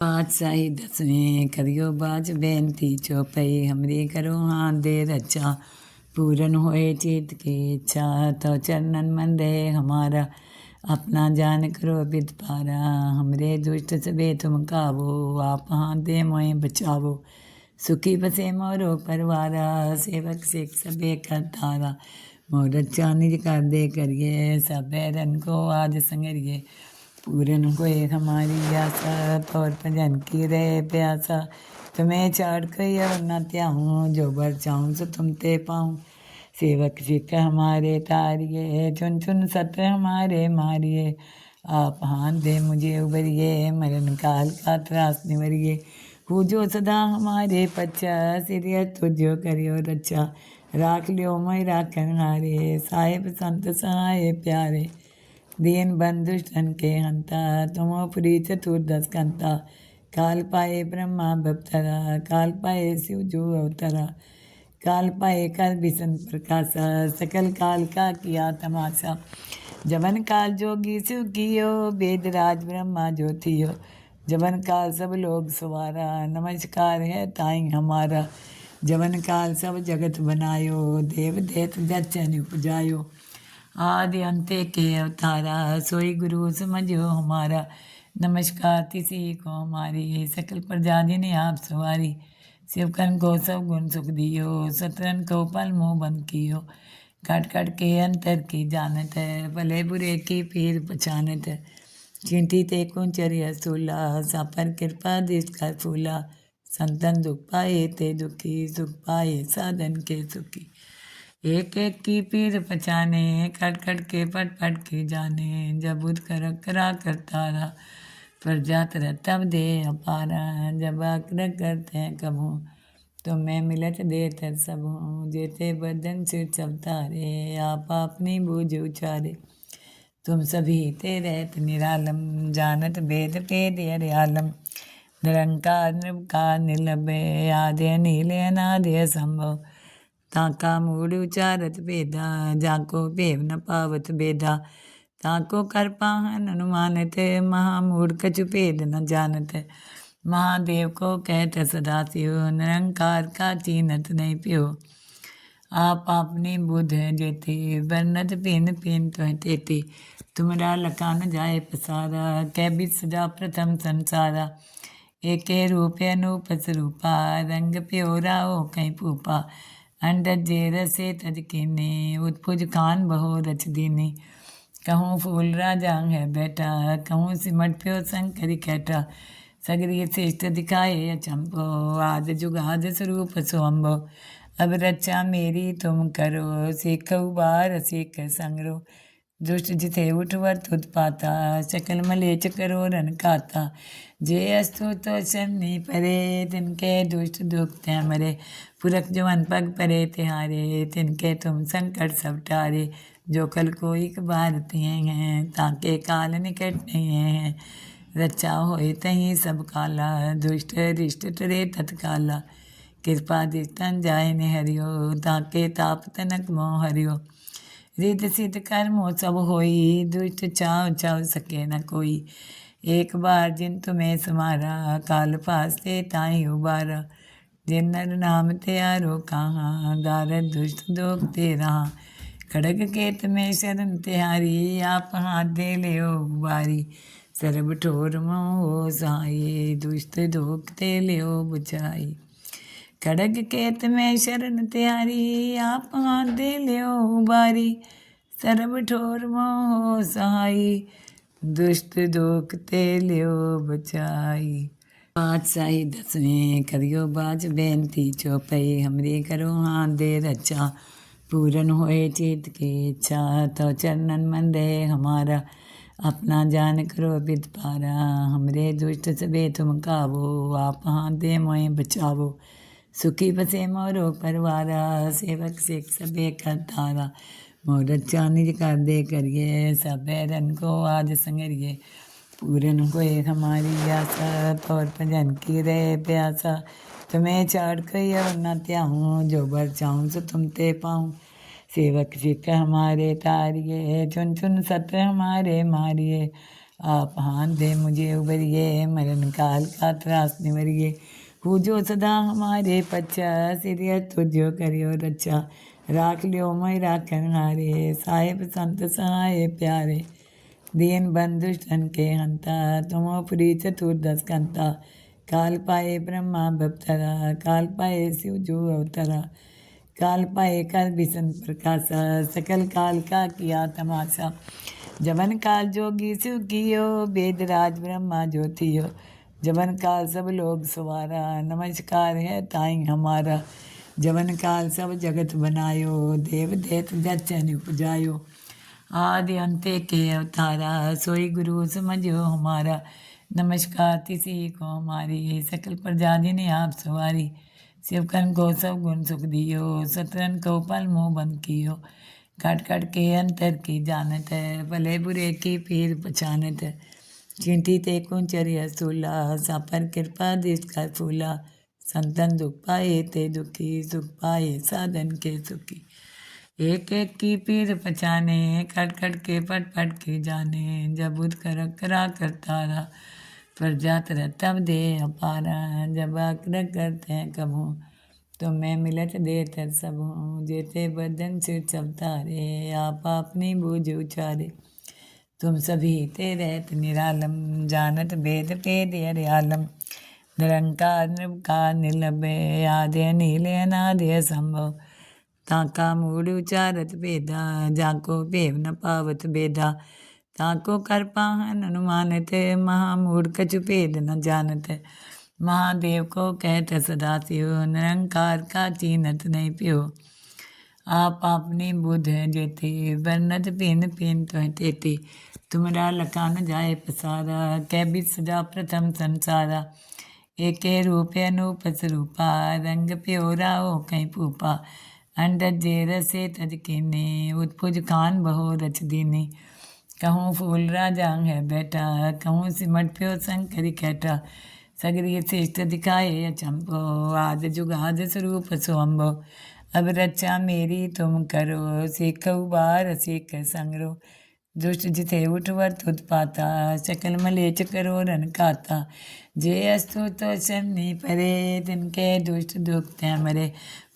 पाँच साई दसवें करियो बाज बेनती चौपई, हमरे करो हाँ दे रचा अच्छा। पूरन होए चित की इच्छा तो चरणन मन रहे हमारा। अपना जान करो बिद पारा, हमरे दुष्ट सबे तुम कावो, आप हाँ दे मोए बचावो। सुखी बसे मोरो परवारा, सेवक सिख सबे कर तारा। मोर निज कर दे करिए, सब रन को आज संगरिए। पूरन होए हमारी आशा, तौर भजन की रहे प्यासा। तुम्हें चाड़ कई और न त्याहूँ जो बर चाहूँ सो तुम ते पाऊँ। सेवक सिख हमारे तारिये चुन चुन सत्र हमारे मारिए। आप हाथ दे मुझे उबरिए मरण काल का त्रास निवरिए। पूजो सदा हमारे पच्चा सिरिय तुझो करियो रक्षा राख लियो मैं राखन हारे साहेब संत सहाय प्यारे। दीन बंधु बंधुष्टन के हंता तुमो पुरी चतुर्दश कंता। काल पाए ब्रह्मा भक्तरा काल पाए शिव जो अवतरा। काल पाए काल बिसन प्रकाश, सकल काल का किया तमाशा। जबन काल जोगी शिव कियो, वेद राज ब्रह्मा ज्योतियो जबन काल सब लोग सवारा, नमस्कार है ताई हमारा। जबन काल सब जगत बनायो देव देत जचन उपजायो। आदि अंते के अवतारा सोई गुरु समझो हमारा नमस्कार तिसी को हमारी सकल प्रजा जिन्हें आप सवारी शिवकन को सब गुण सुख दियो सतरन को पल मुँह बंद कियो काट काट के अंतर की जानत है भले बुरे की पीर पछानत है चिंती ते कुंचर्य सूला सापर कृपा दिश कर फूला संतन दुख पाए ते दुखी सुख पाए साधन के सुखी एक एक की पीर पछाने कट कट के पट पट के जाने। जब उठ कर करा करता रहा पर जात तब दे अपारा। जब आग्रह करते हैं कबू तो मैं मिलत दे तर सब। जेते बदन से चलता रे आप अपनी बूझ उचारे। तुम सभी ते रहत निरालम, जानत भेद भेद अरे आलम। निरंकार निर्विकार निर्लभे आदे नीले अनादे संभव ताका मूड उचारत भेदा जाको भेव न पावत भेदा ताको कर पाहन अनुमानत महामूढ़ कछु भेद न जानत। महादेव को कहत, सदा शिव निरंकार का चीनत नहीं पियो। आप अपनी बुध जेती, वर्णत पिन पिन तो तेती। तुमरा लका न जाए पसारा, कै भी सजा प्रथम संसारा। एके रूप अनूप स्वरूपा रंग प्योरा हो कहीं पूपा। अंडज रसे तज कीने उत्पुज खान बहो रच दीनी कहूँ, फूल राजा है बैठा कहूँ, सिमट प्यो शंकरी कैटा सगरी श्रेष्ठ दिखाए अचंभो आद जुगाद स्वरूप स्वम्भो अब रक्षा मेरी तुम करो, सीख उबार सीख संगरो। दुष्ट जिथे उठवर तुत पाता सकल मलेच करो रन खाता जे अस्तु तो शनि परे तिनके दुष्ट दुख मरे। पुरख जवन पग परे तिहारे तिनके तुम संकट सब टारे, जो कल को एक बार तिये हैं, ताके काल निकट नहीं हैं। रचा होए तहीं सब काला, दुष्ट रिष्ट टरे तत्काला। कृपा दिस्तन जाय ने हरियो ताके ताप तनक मोह हरियो। रिद सिद्ध कर्मो सब होई, दुष्ट चाव चाव सके न कोई। एक बार जिन तुम्हें समारा, काल पासे ताई उबारा। ਜਿਨ ਨਰ ਨਾਮ ਤੇ ਆਰੋ ਕਹਾ ਦਾਰ ਦੁਸ਼ਟ ਦੋਖ ਤੇ ਖੜਕ ਖੜਗ ਕੇਤ ਮੈਂ ਸ਼ਰਨ ਤਿਹਾਰੀ, ਆਪ ਹਾਥ ਦੇ ਲਿਓ ਬਾਰੀ ਸਰਬ ਠੋਰ ਮੋ ਸਾਈ ਦੁਸ਼ਤ ਦੋਖ ਤੇ ਲਿਓ ਬੁਝਾਈ। ਖੜਗ ਕੇਤ ਮੈਂ ਸ਼ਰਨ ਤਿਆਰੀ ਆਪ ਆਂਦੇ ਲਿਓ ਬਾਰੀ ਸਰਬ ਠੋਰ ਮੋ ਸਹਾਈ ਦੁਸ਼ਟ ਦੋਖ ਤੇ ਲਿਓ ਬਚਾਈ पाँच साई दसवें करियो बाज बेनती चौपाई, हमरे करो हाँ दे रचा। पूरन होए चेत के इच्छा तो चरणन मन दे हमारा। अपना जान करो बिद पारा, हमरे दुष्ट सबे तुम काबो आप हाँ दे मोए बचावो। सुखी बसे मोरो परवारा, सेवक सेख सबे कर तारा मोर चाँद कर दे करिए, सब रन को आज संगरिए। पूरन होए हमारी आशा, तौर भजन की रहे प्यासा। तुम्हें चाड़ कई और न त्याहूँ जो बर चाहूँ सो तुम ते पाऊँ। सेवक सिख हमारे तारिये चुन चुन सत्र हमारे मारिए। आप हाथ दे मुझे उबरिए, मरण काल का त्रास निवरिए। पूजो सदा हमारे पच्चा सिरिय तुझो करियो रक्षा राख लियो मैं राखन हारे साहेब संत सहाय प्यारे। दीन बंधुष्टन के हंता तुमो पुरी चतुर्दश कंता। काल पाए ब्रह्मा भक्तरा, काल पाए शिव जो अवतरा। काल पाए काल भीषण प्रकाश, सकल काल का किया तमाशा। जबन काल जोगी शिव कियो, वेद राज ब्रह्मा ज्योतियो जबन काल सब लोग सवारा, नमस्कार है ताई हमारा। जबन काल सब जगत बनायो, देव देत जचन उपजायो। आदि अंते के अवतारा सोई गुरु समझो हमारा। नमस्कार, तिसी को हमारी सकल प्रजा ने आप सवारी। शिवकन को सब गुण सुख दियो, सतरन को पल मुँह बंद कियो। कट कट के अंतर की जानत है भले बुरे की पीर पहचानत है चिंती ते कुंचर्य सूला सापर कृपा दिस का फूला। संतन दुख पाए ते दुखी, सुख पाए साधन के सुखी। एक एक की पीर पहचाने कट कट के पट पट के जाने जब उद कर करा करता रहा पर जात तब दे अपारा, जब आग्रह करते हैं कभू तो मैं मिलत दे तर सब हूँ जेते बदन से सब तारे, आप अपनी बूझ उचारे। तुम सभी ते रहत निरालम, जानत भेद भेद पेद आलम, निरंकार निर्विकार निर्लभे आदे नीले अनादे संभव ताका मूड उचारत भेदा, जाको भेव न पावत भेदा। ताको कर पाहन अनुमानित, महामूढ़ कछु भेद न जानत। महादेव को कहत, सदा शिव निरंकार का चीनत नहीं पियो। आप अपनी बुध जेती वर्णत पिन पिन तो तेती तुमरा लकान जाए पसारा, कै भी सजा प्रथम संसारा। एक रूप अनूप स्वरूपा, रंग प्योरा ओ कहीं पूपा अंडज जे रसे तज किने उत्पुज खान बहो रच दीनी। कहूँ फूल राजांग है बेटा कहूँ सिमट प्यो शंकरी कैटा सगरी श्रेष्ठ दिखाए अचंपो आद जुगाद स्वरूप सोम्बो अब रक्षा मेरी तुम करो, सीख उबार सीख संगरो। दुष्ट जिथे उठवर तुत पाता, सकल मलेच करो रन काता जे अस्तु तो शनि परे, तिनके दुष्ट दुखते मरे।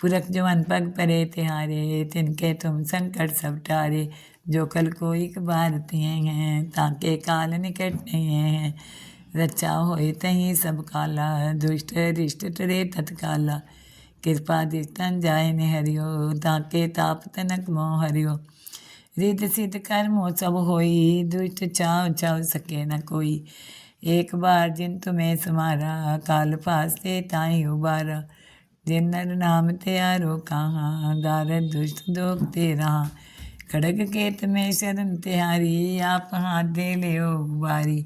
पुरख जवन पग परे तिहारे तिनके तुम संकट सब टारे। जो कल को एक भारती हैं, ताके काल निकट नहीं हैं। रचा हो तही सब काला, दुष्ट रिष्ट टरे तत्काला। कृपा दिस्तन जाय ने हरियो ताके ताप तनक मोह हरियो। रिद सिद्ध कर्मो सब होई, दुष्ट चाव चाव सके न कोई। एक बार जिन तुम्हें समारा, काल फास्ते ताई उबारा। जिन नर नाम त्यारो कहाँ दार दुष्ट दोग ते रहा खड़ग केत में शरण तिहारी आप हाथ दे ले बारी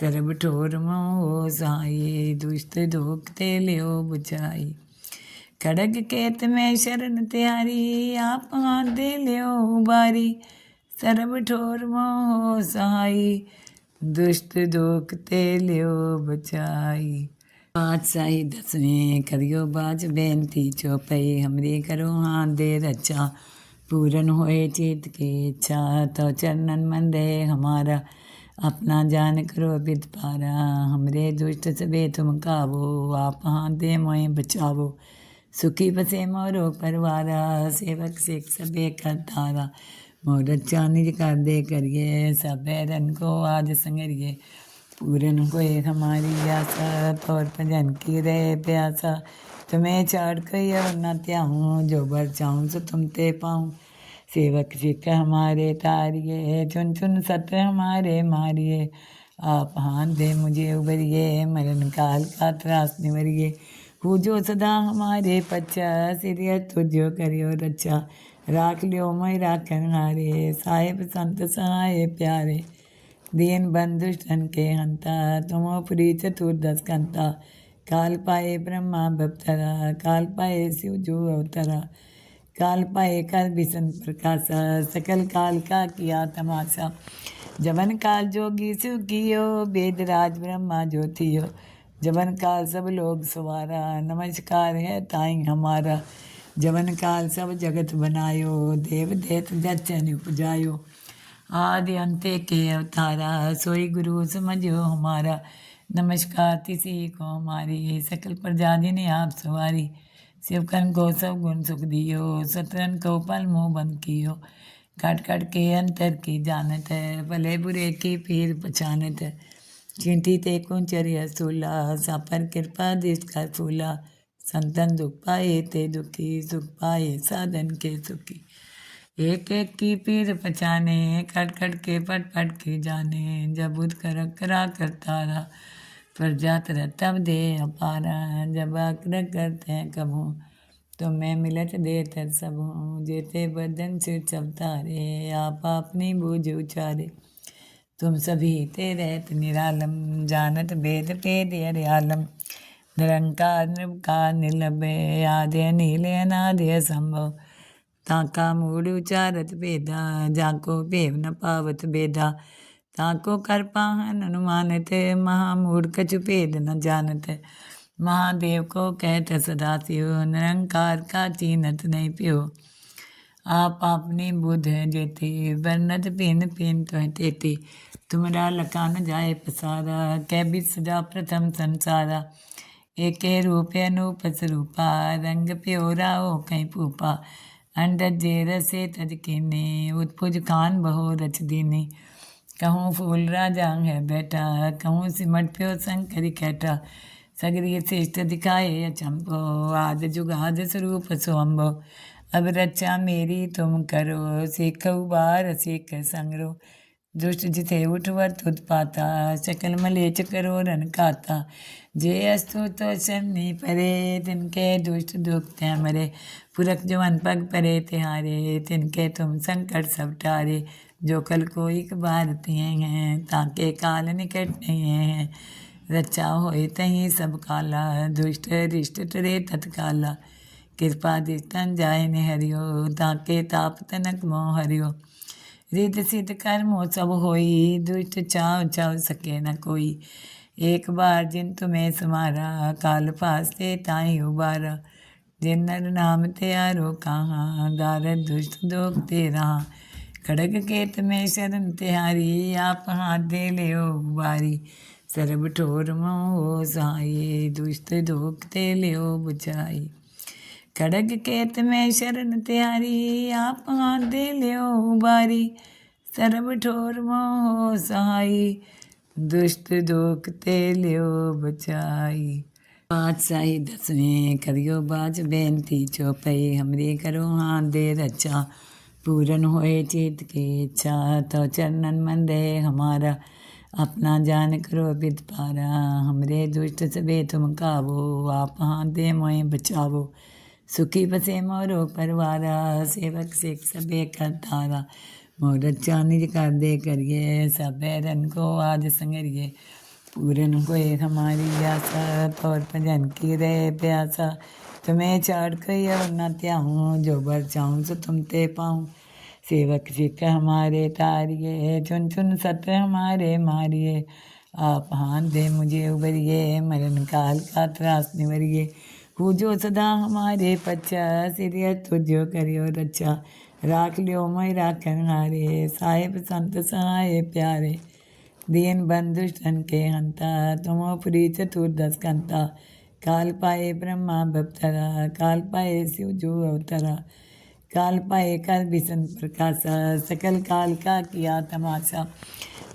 सरब ठोर मोह साई दुष्ट धोखते ले बुझाई खड़ग केत में शरण तिहारी आप हाथ दे ले बारी सरब ठोर मोह सहाई दुष्ट दोखते पातशाही दसवें करियो बाज बेनती चौपई, हमरी करो हाथ दे रचा पूरन होए चेत की इच्छा तो चरणन मन रहे हमारा। अपना जान करो विद पारा, हमरे दुष्ट सबे तुम कावो, आप हाथ दे मोए बचावो। सुखी बसे मोरो परवारा, सेवक सिख सबे कर तारा। मोर चानिज कर दे करिए, सब रन को आज संगरिए। पूरन होए हमारी आशा तौर भजन की रहे प्यासा। तुम्हें चाड़ कई न त्याहूँ जो बर चाहूँ सो तुम ते पाऊँ। सेवक सिख हमारे तारिए, चुन चुन सत्य हमारे मारिए। आप हाथ दे मुझे उबरिए, मरण काल का त्रास निवरिए। पूजो सदा हमारे पच्चा सिरिय तुझो करियो रक्षा राख लियो मैं राखन हारे साहेब संत सहाय प्यारे। दीन बंधु बंधुष्टन के हंता, तुमो पुरी चतुर्दश कंता काल पाए ब्रह्मा भक्तरा काल पाए शिव जो अवतरा। काल पाए काल भीषण प्रकाश, सकल काल का किया तमाशा। जबन काल जोगी शिव कियो, वेद राज ब्रह्मा ज्योतियो जबन काल सब लोग सवारा, नमस्कार है ताई हमारा। जवन काल सब जगत बनायो, देव देत जचन उपजायो। आदि अंत्य के अवतारा, सोई गुरु समझो हमारा। नमस्कार, तिसी को हमारी सकल प्रजा जिन्हें आप सवारी। शिवकन को सब गुण सुख दियो, सतरन को पल मुँह बंद कियो। काट काट के अंतर की जानत है, भले बुरे की पीर पछानत है। चींटी ते कुंचरिया सूला सापर कृपा दिश कर फूला। संतन दुख पाए ते दुखी, सुख पाए साधन के सुखी। एक एक की पीर पछाने, कट कट के पट पट के जाने। जब उद कर करा करता रहा पर जात तब दे अपारा। जब आकर करते हैं कबू तो मैं मिलत दे तर सब। हूँ जेते बदन से सब तारे, आप अपनी बूझ उचारे। तुम सभी ते रहत निरालम, जानत भेद पेद अरे आलम निरंकार निर्विकार निर्लभे आदे नीले अनादे संभव ताका मूड उचारत भेदा जाको भेव न पावत भेदा ताको कर पाहन अनुमानित महामूढ़ कछु भेद न जानत महादेव को कहत सदा शिव निरंकार का चीनत नहीं पियो आप अपनी बुध जेती वर्णत पिन पिन तो तेती तुमरा लका न जाए पसारा कै भी सजा प्रथम संसारा एके रूपे अनूप स्वरूपा रंग प्योरा ओ कहीं पूपा अंडज जे रसे तज कीने उत्पुज कान बहो रच दीनी। कहूँ फूल राजा है बेटा कहूँ सिमट प्यो शंकर कैटा सगरी श्रेष्ठ दिखाए अचंभो आद जुगाद स्वरूप सोम्भो अब रचा मेरी तुम करो सीख उबार सीख संगरो। दुष्ट जिथे उठवर तुत पाता सकल मलेच करो रन खाता जे अस्तु तो शनि परे, तिनके दुष्ट दुख ते मरे। पुरख जवन पग परे तिहारे तिनके तुम संकट सब टारे। जो कल को एक बार तिए हैं, ताके काल निकट नहीं हैं। रचा होए तही सब काला, दुष्ट रिष्ट टरे तत्काला। कृपा दिस्तन जाय ने हरियो ताके ताप तनक मोह हरियो रिद सिद्ध कर्मो सब होई दुष्ट चाव चाव सके न कोई एक बार जिन तुम्हें समारा काल पास ते ताई उबारा जिन नर नाम त्यारो कहाँ दारद दुष्ट दोग ते रहा खड़ग केत में शरण तिहारी आप हाथ दे ले बारी सरब ठोर मोह सहाये दुष्ट दोग ते ले बुझाई खड़ग केत में शरण त्यारी आप हाथ दे लियो बारी सर्व ठोर मोह सहाई दुष्ट दोख ते लियो बचाई पातशाही दसवें करियो बाज बेनती चौपई हमरी करो हाथ दे रचा पूरन होए चित की इच्छा तो चरणन मन दे हमारा अपना जान करो विद पारा हमरे दुष्ट सबे तुम कावो आप हाथ दे मोए बचावो सुखी बसे मोरो परवारा, सेवक सिख सबे का तारा मोर चानिज कर दे करिए, सब रन को आज संगरिए। पूरन को एक हमारी आशा, तौर भजन की रहे प्यासा। तुम्हें चाड़ कई और न त्याहूँ, जो बर चाहूँ सो तुम ते पाऊँ। सेवक सिख हमारे तारिए, चुन चुन सत्य हमारे मारिए। आप हाथ दे मुझे उबरिए, मरण काल का त्रास निवरिए। पूजो सदा हमारे पच्चा सिरिय तुझो करियो रक्षा राख लियो मैं राखन हारे, साहेब संत सहाय प्यारे। दीन बंधुष्टन के हंता, तुमो पुरी चतुर्दश कंता। काल पाए ब्रह्मा भक्तरा काल पाए शिव जो अवतरा। काल पाए कर भीषण प्रकाश, सकल काल का किया तमाशा।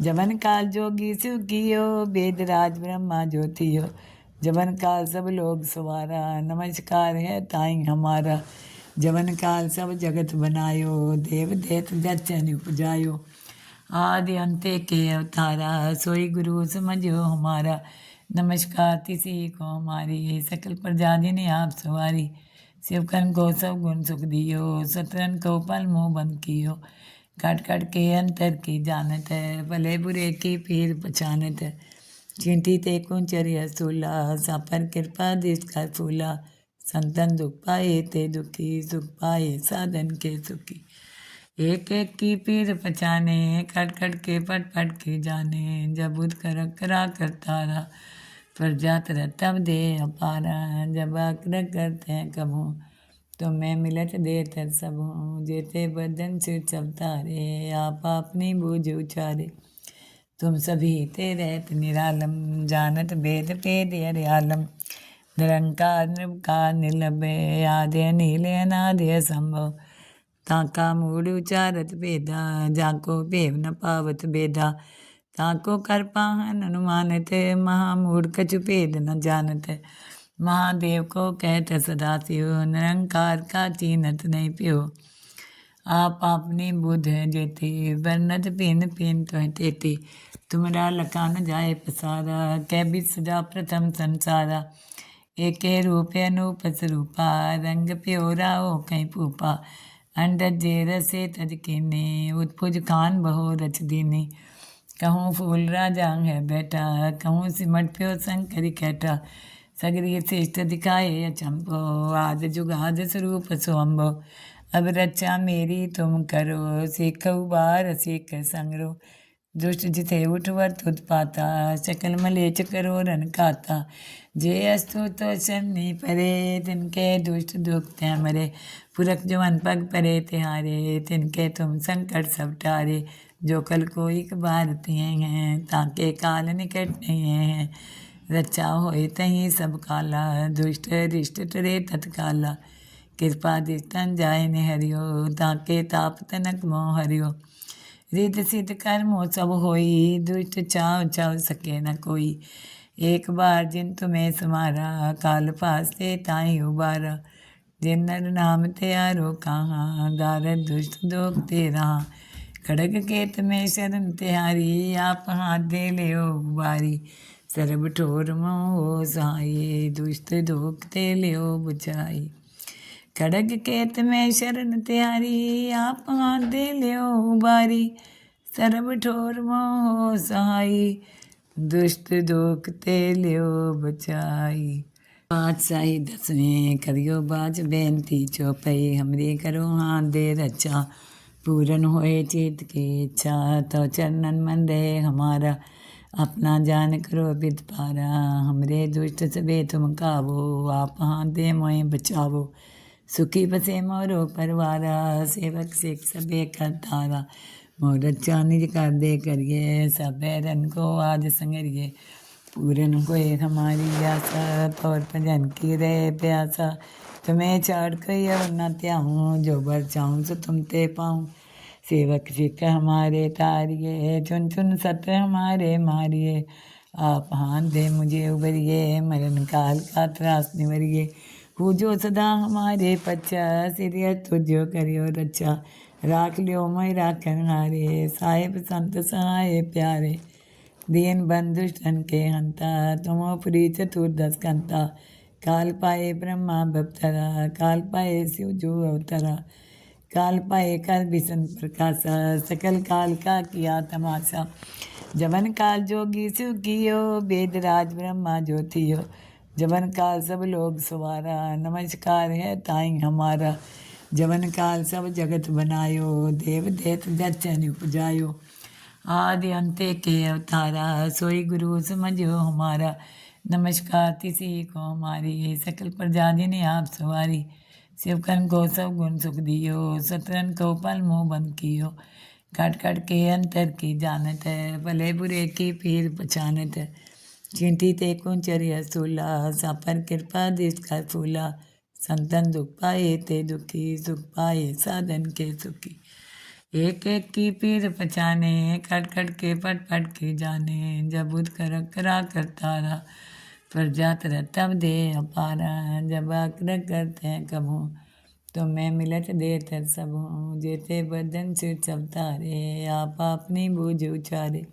जवन काल जोगी शिव कियो वेद राज ब्रह्मा ज्योतियो। जवन काल सब लोग सवारा, नमस्कार है ताई हमारा। जवन काल सब जगत बनायो, देव देत जचन उपजायो। आदि अंत्य के अवतारा, सोई गुरु समझो हमारा। नमस्कार तिसी को हमारी, सकल प्रजा ने आप सवारी। शिवकन को सब गुण सुख दियो, सतरन को पल मुँह बंद कियो। काट काट के अंतर की जानत है, भले बुरे की पीर पहचानत है। चींटी ते कुंचरिया सूला सापर कृपा दिस कर फूला। संतन दुख पाए ते दुखी, सुख पाए साधन के सुखी। एक एक की पीर पचाने कट कट के पट पट के जाने। जब उद कर करा करता रहा पर जात तब दे अपारा। जब आकर करते हैं कबू तो मैं मिलत दे तर सब। जेते बदन सिर सब तारे, आप अपनी बूझ उचारे तुम सभी ते रहत निरालम, जानत भेद भेद अरियालम निरंकार निर्विकार निर्लभ्य आदि नीले अनादि संभव ताका मूड उचारत भेदा, जाको भेव न पावत भेदा। ताको कर पाहन अनुमानित, महामूड कछु भेद न जानत। महादेव को कहत सदा शिव निरंकार का चीनत नहीं प्यो। आप अपनी बुध जेती वर्णत पिन पिन तो तेती तुमरा लकान जाए पसारा कै भी सजा प्रथम संसारा। एके रूप अनूप स्वरूपा, रंग प्योरा ओ कहीं पूपा अंडर जे रसे तज किने, उत्पुज खान बहो रच दीने। कहूँ फूल राजा है बेटा कहूँ सिमट प्यो शंकरी कैटा सगरी श्रेष्ठ दिखाए अचंपो आद जुगाद स्वरूप सोम्बो अब रचा मेरी तुम करो, सिख उबार, सिख संगरो। दुष्ट जिथे उठ उठवर तुत पाता सकल मलेच करो रन खाता। जे अस्तु तो शनि परे, तिनके दुष्ट दुख ते मरे। पुरख जवन पग परे तिहारे तिनके तुम संकट सब टारे। जो कल को एक बार तिए हैं, ताके काल निकट नहीं हैं। रचा होए तहीं सब काला, दुष्ट रिष्ट टरे तत्काला। कृपा दिस्तन जाय ने हरियो ताके ताप तनक मोह हरियो रिद सिद्ध कर्मो सब होई दुष्ट चाव चाव सके न कोई एक बार जिन तुम्हें समारा काल फास्ते ताई उबारा जिन नर नाम त्यारो कहाँ गारद दुष्ट दोग तेरा खड़ग केत में शरण तिहारी आप हाथ दे ले बारी ਸਰਬ ਠੋਰ ਮੋਹ ਸਾਈ ਦੁਸ਼ਟ ਦੁਖ ਤੇ ਲਿਓ ਬਚਾਈ ਖੜਗ ਕੇਤ ਮੈਂ ਸ਼ਰਨ ਤਿਆਰੀ ਆਪ ਦੇ ਲਿਓ ਬਾਰੀ ਸਰਬ ਠੋਰ ਮੋਹ ਸਹਾਈ ਦੁਸ਼ਟ ਦੁਖ ਤੇ ਲਿਓ ਬਚਾਈ ਪਾਤਸ਼ਾਹੀ ਦਸਵੇਂ ਕਰਿਓ ਬਾਜ ਬੇਨਤੀ ਚੋਪਈ ਹਮਰੀ ਕਰੋ ਹਾਂ ਦੇ ਰਚਾ पूरन होए चित की इच्छा तो चरणन मन रहे हमारा अपना जान करो विद पारा हमरे दुष्ट सबे तुम कावो आप हाथ दे मोए बचावो सुखी बसे मोरो परवारा, सेवक सिख सबे कर तारा मोर चानिज कर दे करिए सब रन को आज संगरिए। पूरन होए हमारी आशा तौर पर जन की रहे प्यासा। तुम्हें चाड़ कई न त्याऊँ, जो बर चाहूँ सो तुम ते पाऊँ। सेवक सिख हमारे तारिए, चुन चुन सत्य हमारे मारिए। आप हाथ दे मुझे उबरिए मरण काल का त्रास निवरिए। पूजो सदा हमारे पच्चा, सिरिय तुझो करियो रक्षा राख लियो मैं राखन हारे साहेब संत सहाय प्यारे। दीन बंधुष्टन के हंता, तुम प्री चतुर्दश कंता। काल पाए ब्रह्मा भक्तरा काल पाए शिव जो अवतरा। काल पाए काल भीषण प्रकाश, सकल काल का किया तमाशा। जवन काल जोगी शिव कियो वेद राज ब्रह्मा ज्योतियो जवन काल सब लोग सवारा, नमस्कार है ताई हमारा। जवन काल सब जगत बनायो, देव देत दर्शन उपजायो। आदि अंते के अवतारा, सोई गुरु समझो हमारा। नमस्कार किसी को हमारी सकल प्रजा ने आप सवारी। शिवकन को सब गुण सुख दियो, सतरन को पल मुँह बंद कियो। काट काट के अंतर की जानत है, भले बुरे की पीर पछानत है। चींटी ते कुंचरिया सूला सापर कृपा दिस का फूला। संतन दुख पाए ते दुखी, सुख पाए साधन के सुखी। एक एक की पीर पछाने कट कट के पट पट के जाने। जब उद कर करा करता रहा पर जात तब दे अपारा। जब आग्रह करते हैं कबू तो मैं मिलत दे तर सब। हूँ जेते बदन सिर सब तारे, आप अपनी बूझ उचारे।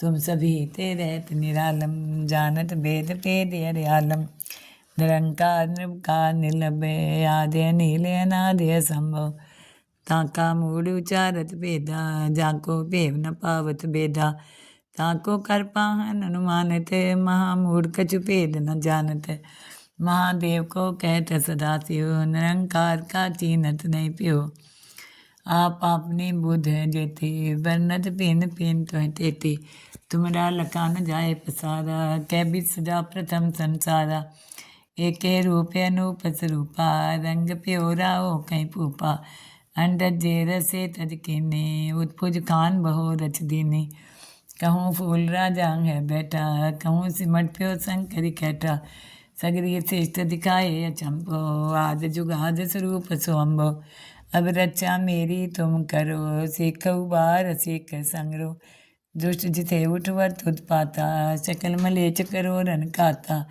तुम सभी ते रहत निरालम, जानत भेद भेद अरियालम निरंकार निर्विकार निर्लभ्य आदि नीले, अनादि संभव ताका मूड उचारत भेदा, जाको भेव न पावत भेदा। ताको कर पाहन अनुमानित, महामूढ़ कछु भेद न जानत। महादेव को कहत सदा शिव निरंकार का चीनत नहीं प्यो। आप अपनी बुध जेती वर्णत पिन पिन तो तेती तुमरा लकान जाए पसारा, कै भी सजा प्रथम संसारा। एके रूप अनूप स्वरूपा, रंग प्योरा हो कहीं भूपा अंडज जे रसे तज कीने, उत्पुज खान बहो रच दीने। कहूँ फूल राजा है बैठा, कहूँ सिमट प्यो शंकरी कैठा सगरी श्रेष्ठ दिखाए अचंभो आद जुगाद स्वरूप सोम्भो अब रचा मेरी तुम करो, सीख उबार सीख संगरो। दुष्ट जिथे उठवर तुत पाता, सकल मलेच करो रन खाता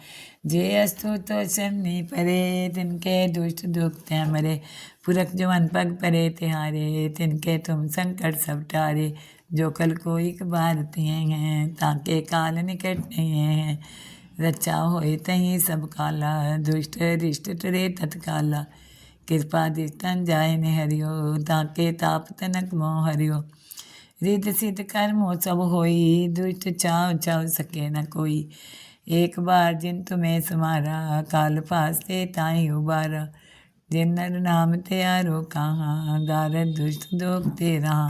जे अस्तु तो शनि परे, तिनके दुष्ट दुख ते मरे। पुरख जवन पग परे तिहारे तिनके तुम संकट सब टारे। जो कल को एक बार तिये हैं, ताके काल निकट नहीं हैं। रचा होए तहीं सब काला, दुष्ट रिष्ट टरे तत्काला। कृपा दिस्तन जाय ने हरियो ताके ताप तनक मोह हरियो रिद सिद्ध कर्मो सब होई दुष्ट चाव चाव सके न कोई एक बार जिन तुम्हें समारा काल पासे ताई उबारा जिन नर नाम त्यारो कहाँ गारद दुष्ट दोग ते रहा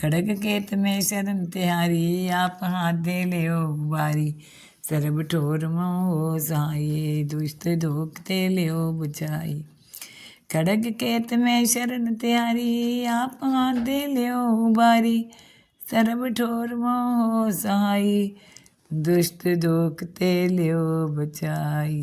खड़ग केत में शरण तिहारी आप हाथ दे ले बारी सरब ठोर मोह सहाये दुष्ट दोग ते ले बुझाई खड़ग केत में शरण त्यारी आप हाथ दे लियो बारी सरब ठोर मोह सहाई दुष्ट दोख ते लियो बचाई